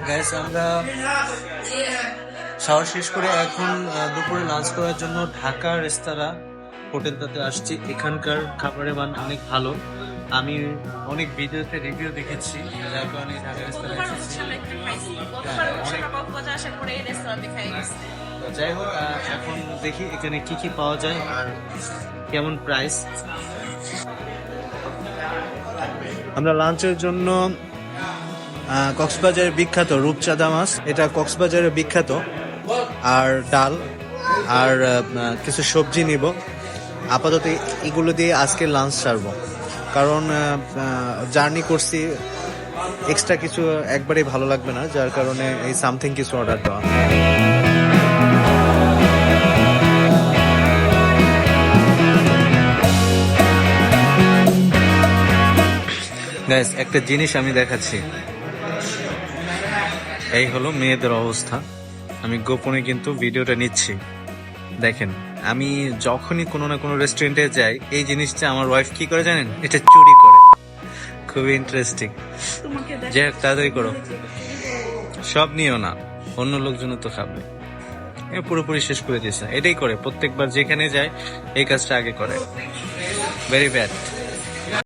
Gas আমরা খাওয়া শেষ করে এখন দুপুরে লাঞ্চ করার জন্য ঢাকা রেস্তোরাঁ হোটেলটাতে আসছি। এখানকার খাবারের মান অনেক ভালো। আমি অনেক ভিডিওতে রিভিউ দেখেছি। যার কারণে ঢাকা রেস্তোরাঁ হ্যাঁ, যাই হোক এখন দেখি এখানে কি কি পাওয়া যায় আর কেমন প্রাইস আমরা লাঞ্চের জন্য কক্সবাজারের বিখ্যাত রূপচাঁদা মাছ এটা কক্সবাজারের বিখ্যাত। আর ডাল, আর কিছু সবজি নিব। আপাতত এগুলো দিয়ে আজকে লাঞ্চ সারবো। কারণ জার্নি করছি এক্সট্রা কিছু একবারেই ভালো লাগবে না, যার কারণে এই সামথিং কিছু অর্ডার দেওয়া। একটা জিনিস আমি দেখাচ্ছি। এই হলো মেয়েদের অবস্থা। আমি গোপনে কিন্তু ভিডিওটা নিচ্ছি। দেখেন আমি যখনই কোনো না কোনো রেস্টুরেন্টে যাই এই জিনিসটা আমার ওয়াইফ কি করে জানেন? এটা চুরি করে। খুবই ইন্টারেস্টিং যাই হোক তাড়াতাড়ি করো। সব নিও না অন্য লোকজনও তো খাবে। এ পুরোপুরি শেষ করে দিয়েছে। এটাই করে প্রত্যেকবার যেখানে যায় এই কাজটা আগে করে। Very bad